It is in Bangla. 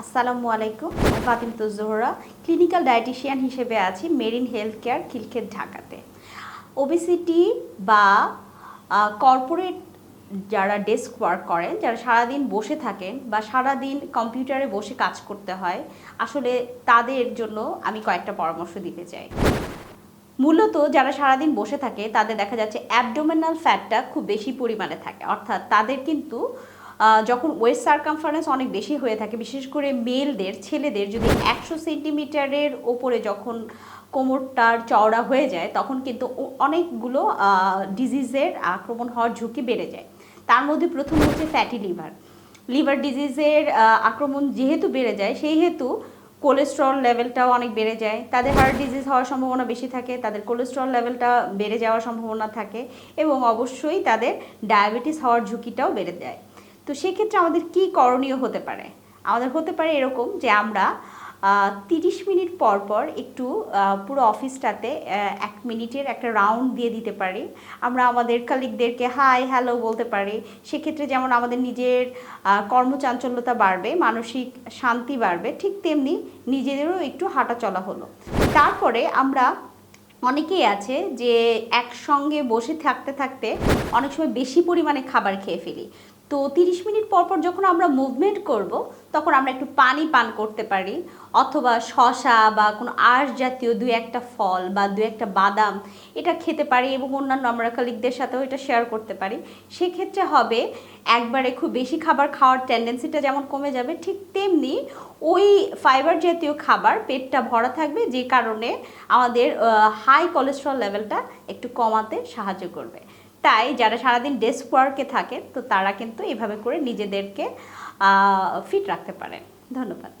আসসালামু আলাইকুম ফাতিম জোহরা, ক্লিনিক্যাল ডায়েটিশিয়ান হিসেবে আছি মেরিন হেলথ কেয়ার খিলক্ষেত ঢাকাতে। ওবিসিটি বা কর্পোরেট যারা ডেস্ক ওয়ার্ক করেন, যারা সারাদিন বসে থাকেন বা সারাদিন কম্পিউটারে বসে কাজ করতে হয়, আসলে তাদের জন্য আমি কয়েকটা পরামর্শ দিতে চাই। মূলত যারা সারাদিন বসে থাকে, তাদের দেখা যাচ্ছে অ্যাবডোমিনাল ফ্যাটটা খুব বেশি পরিমাণে থাকে। অর্থাৎ তাদের কিন্তু যখন ওয়েস্ট সার্কামফারেন্স অনেক বেশি হয়ে থাকে, বিশেষ করে মেলদের, ছেলেদের যদি একশো সেন্টিমিটারের ওপরে যখন কোমরটার চওড়া হয়ে যায়, তখন কিন্তু অনেকগুলো ডিজিজের আক্রমণ হওয়ার ঝুঁকি বেড়ে যায়। তার মধ্যে প্রথম হচ্ছে ফ্যাটি লিভার লিভার ডিজিজের আক্রমণ যেহেতু বেড়ে যায় সেই হেতু কোলেস্ট্রল লেভেলটাও অনেক বেড়ে যায়। তাদের হার্ট ডিজিজ হওয়ার সম্ভাবনা বেশি থাকে, তাদের কোলেস্ট্রল লেভেলটা বেড়ে যাওয়ার সম্ভাবনা থাকে এবং অবশ্যই তাদের ডায়াবেটিস হওয়ার ঝুঁকিটাও বেড়ে যায়। তো সেক্ষেত্রে আমাদের কি করণীয় হতে পারে? আমাদের হতে পারে এরকম যে আমরা তিরিশ মিনিট পর পর একটু পুরো অফিসটাতে এক মিনিটের একটা রাউন্ড দিয়ে দিতে পারি। আমরা আমাদের কালিকদেরকে হাই হ্যালো বলতে পারি। সেক্ষেত্রে যেমন আমাদের নিজের কর্মচাঞ্চল্যতা বাড়বে, মানসিক শান্তি বাড়বে, ঠিক তেমনি নিজেদেরও একটু হাঁটা চলা হলো। তারপরে আমরা অনেকেই আছে যে একসঙ্গে বসে থাকতে থাকতে অনেক সময় বেশি পরিমাণে খাবার খেয়ে ফেলি। তো তিরিশ মিনিট পর পর যখন আমরা মুভমেন্ট করব, তখন আমরা একটু পানি পান করতে পারি। অথবা শশা বা কোনো আঁশ জাতীয় দু একটা ফল বা দু একটা বাদাম এটা খেতে পারি এবং অন্যান্য আমরা কালিকদের সাথেও এটা শেয়ার করতে পারি। সেক্ষেত্রে হবে একবারে খুব বেশি খাবার খাওয়ার টেন্ডেন্সিটা যেমন কমে যাবে, ঠিক তেমনি ওই ফাইবার জাতীয় খাবার পেটটা ভরা থাকবে, যে কারণে আমাদের হাই কোলেস্ট্রল লেভেলটা একটু কমাতে সাহায্য করবে। তাই যারা সারাদিন ডেস্ক ওয়ার্কে থাকে, তো তারা কিন্তু এভাবে করে নিজেদেরকে ফিট রাখতে পারেন। ধন্যবাদ।